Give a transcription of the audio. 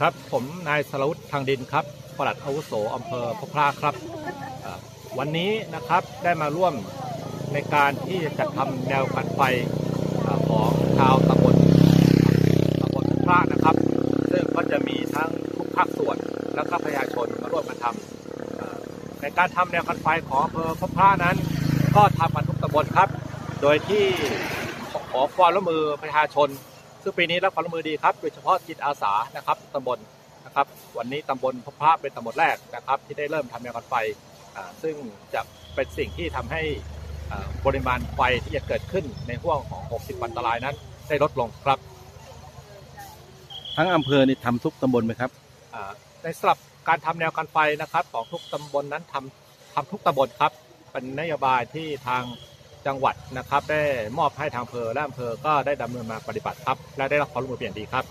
ครับผมนายสรวุฒิทางดินครับปลัดอาวุโสอำเภอพบพระครับ วันนี้นะครับได้มาร่วมในการที่จะจัดทำแนวกันไฟของชาวตำบลตำบลพบพระนะครับ ซึ่งก็จะมีทั้งทุกภาคส่วนแล้วก็ประชาชนมาร่วมกันทำในการทำแนวกันไฟของอำเภอพบพระนั้น ก็ทำกันทุกตำบลครับ โดยที่ขอความร่วมมือประชาชน ซึ่งปีนี้รับความร่วมมือดีครับ โดยเฉพาะจิตอาสานะครับตำบลนะครับ วันนี้ตำบลพบพระเป็นตำบลแรกนะครับ ที่ได้เริ่มทำแนวกันไฟอ่าซึ่งจะเป็นสิ่งที่ทำให้อ่าปริมาณไฟที่จะเกิดขึ้นในห่วงของ 60วันอันตรายนั้น ได้ลดลงครับ ทั้งอำเภอนี่ทำทุกตำบลไหมครับอ่าในสำหรับการทำแนวกันไฟนะครับ ของทุกตำบลนั้นทำทำทุกตำบลครับ เป็นนโยบายที่ทาง จังหวัดนะครับ ได้มอบให้ทางอำเภอและอำเภอก็ได้ดำเนินมาปฏิบัติครับ และได้รับความร่วมมือเป็นอย่างดีครับ